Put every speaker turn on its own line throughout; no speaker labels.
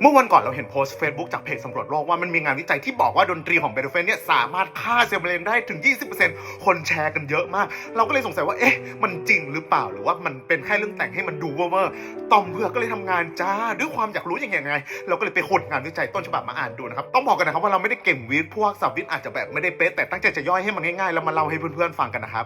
เมื่อวันก่อนเราเห็นโพสต์ Facebook จากเพจสำรวจโลกว่ามันมีงานวิจัยที่บอกว่าดนตรีของเบโธเฟนเนี่ยสามารถฆ่าเซลล์มะเร็งได้ถึง 20%คนแชร์กันเยอะมาก เราก็เลยสงสัยว่าเอ๊ะมันจริงหรือเปล่าหรือว่ามันเป็นแค่เรื่องแต่งให้มันดูเวอร์ตอมเผือก็เลยทำงานจ้าด้วยความอยากรู้อย่างไง เราก็เลยไปขุดงานวิจัยต้นฉบับมาอ่านดูนะครับต้องบอกกันนะครับว่าเราไม่ได้เก่งวิทย์พวกสับวิทย์อาจจะแบบไม่ได้เป๊ะแต่ตั้งใจจะย่อยให้มันง่ายๆแล้วมาเล่าให้เพื่อนๆฟังกันนะครับ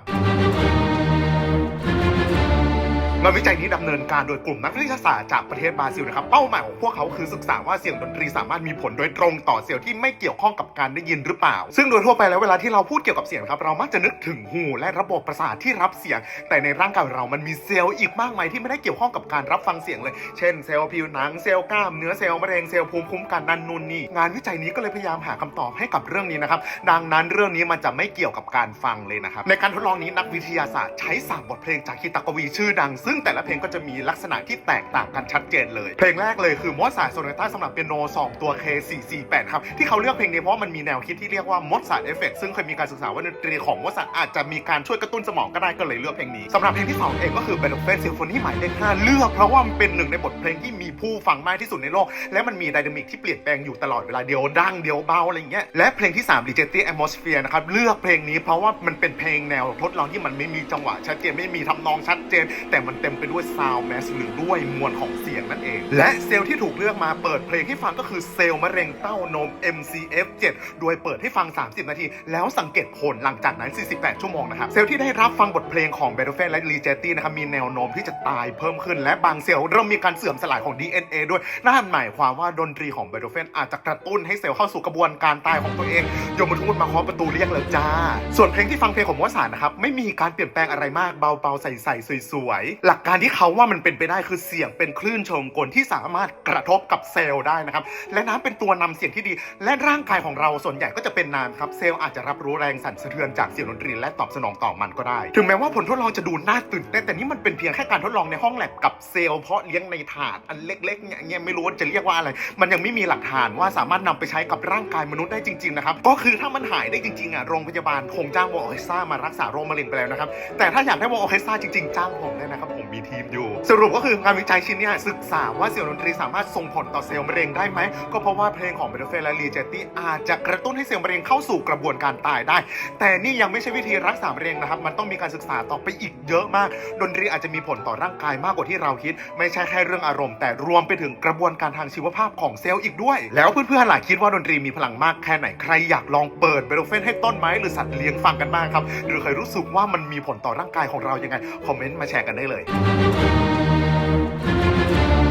งานวิจัยนี้ดำเนินการโดยกลุ่มนักวิทยาศาสตร์จากประเทศบราซิลนะครับ เป้าหมายของพวกเขาคือศึกษาว่าเสียงดนตรีสามารถมีผลโดยตรงต่อเซลล์ที่ไม่เกี่ยวข้องกับการได้ยินหรือเปล่า ซึ่งโดยทั่วไปแล้วเวลาที่เราพูดเกี่ยวกับเสียงครับเรามักจะนึกถึงหูและระบบประสาทที่รับเสียง แต่ในร่างกายเรามันมีเซลล์อีกมากมายที่ไม่ได้เกี่ยวข้องกับการรับฟังเสียงเลย เช่นเซลล์ผิวหนังเซลล์กล้ามเนื้อเซลล์มะเร็งเซลล์ภูมิคุ้มกันนั่นนู่นนี่งานวิจัยนี้ก็เลยพยายามหาคำตอบให้กับเรื่องนี้นะครับดังนั้นเรื่องนี้มันจะไม่เกี่ยวกับการฟังเลยนะครับในการทดลองนี้นักวิทยาศาสตร์ใช้สามบทเพลงจากคิตากวีชื่อดังซึ่ึ่งแต่ละเพลงก็จะมีลักษณะที่แตกต่างกันชัดเจนเลย เพลงแรกเลยคือมอสซาร์โซนาต้าสำหรับเปียโน 2 ตัว K448 ครับ ที่เขาเลือกเพลงนี้เพราะว่ามันมีแนวคิดที่เรียกว่ามอสซาร์เอฟเฟกซึ่งเคยมีการศึกษาว่าดนตรีของมอสซาร์อาจจะมีการช่วยกระตุ้นสมองก็ได้ก็เลยเลือกเพลงนี้สำหรับเพลงที่2เองก็คือเบโธเฟนซิมโฟนีหมายเลข5เลือกเพราะว่ามันเป็นหนึ่งในบทเพลงที่มีผู้ฟังมากที่สุดในโลก และมันมีไดนามิกที่เปลี่ยนแปลงอยู่ตลอดเวลาเดียวดังเดียวเบาอะไรอย่างเงี้ยและเพลงที่3 Rigetti Atmosphere นะครับเลือกเพลงนี้เพราะว่ามันเป็นเพลงแนวทดลองที่มันไม่มีจังหวะชัดเจนไม่มีทำนองชัดเจน แต่มันเต็มไปด้วยซาวด์แมสหรือด้วยมวลของเสียงนั่นเอง และเซลล์ที่ถูกเลือกมาเปิดเพลงให้ฟังก็คือเซลล์มะเร็งเต้านม MCF7 โดยเปิดให้ฟัง 30 นาที แล้วสังเกตผลหลังจากนั้น 48 ชั่วโมงนะครับเซลล์ที่ได้รับฟังบทเพลงของเบโธเฟนและลีเจตี้นะครับมีแนวโน้มที่จะตายเพิ่มขึ้น และบางเซลล์เริ่มมีการเสื่อมสลายของ DNA ด้วยนั่นหมายความว่าดนตรีของเบโธเฟนอาจจะกระตุ้นให้เซลล์เข้าสู่กระบวนการตายของตัวเองยมทูตมาเคาะประตูเรียกเลยจ้า ส่วนเพลงที่ฟังเพลงของมวสานนะครับไม่มีการเปลี่ยนแปลงอะไรมากเบาๆใส่ๆสวยๆหลักการที่เขาว่ามันเป็นไปได้คือเสียงเป็นคลื่นเชิงกลที่สามารถกระทบกับเซลล์ได้นะครับ และน้ำเป็นตัวนำเสียงที่ดี และร่างกายของเราส่วนใหญ่ก็จะเป็นน้ำครับเซลล์อาจจะรับรู้แรงสั่นสะเทือนจากเสียงดนตรีและตอบสนองต่อมันก็ได้ ถึงแม้ว่าผลทดลองจะดูน่าตื่นเต้นแต่นี่มันเป็นเพียงแค่การทดลองในห้องแลบกับเซลล์เพาะเลี้ยงในถาดอันเล็กๆเนี่ยเนี่ยไม่รู้ว่าจะเรียกว่าอะไร มันยังไม่มีหลักฐานว่าสามารถนำไปใช้กับร่างกายมนุษย์ได้จริงๆนะครับก็คือถ้ามันหายได้จริงๆอะโรงพยาบาลคงจ้างวอลเอซ่ามารักษาโรคมะเร็งไปแล้วนะครับแต่ถ้าอยากได้วอลเอซ่าจริงๆจ้างผมได้นะครับผมมีทีมอยู่ สรุปก็คืองานวิจัยชิ้นนี้ศึกษาว่าเสียงดนตรีสามารถส่งผลต่อเซลล์มะเร็งได้ไหม ก็เพราะว่าเพลงของเบโธเฟนและลีเจตตี้อาจจะกระตุ้นให้เซลล์มะเร็งเข้าสู่กระบวนการตายได้ แต่นี่ยังไม่ใช่วิธีรักษามะเร็งนะครับ มันต้องมีการศึกษาต่อไปอีกเยอะมาก ดนตรีอาจจะมีผลต่อร่างกายมากกว่าที่เราคิด ไม่ใช่แค่เรื่องอารมณ์ แต่รวมไปถึงกระบวนการทางชีวภาพของเซลล์อีกด้วย แล้วเพื่อนๆหล่ะคิดว่าดนตรีมีพลังมากแค่ไหนใครอยากลองเปิดเบโธเฟนให้ต้นไม้หรือสัตว์เลี้ยงฟังกันบ้างครับหรือเคยรู้สึกว่ามันมีผลต่อร่างกายของเรายังไงคอมเมนต์มาแชร์กันได้เลย「ななら」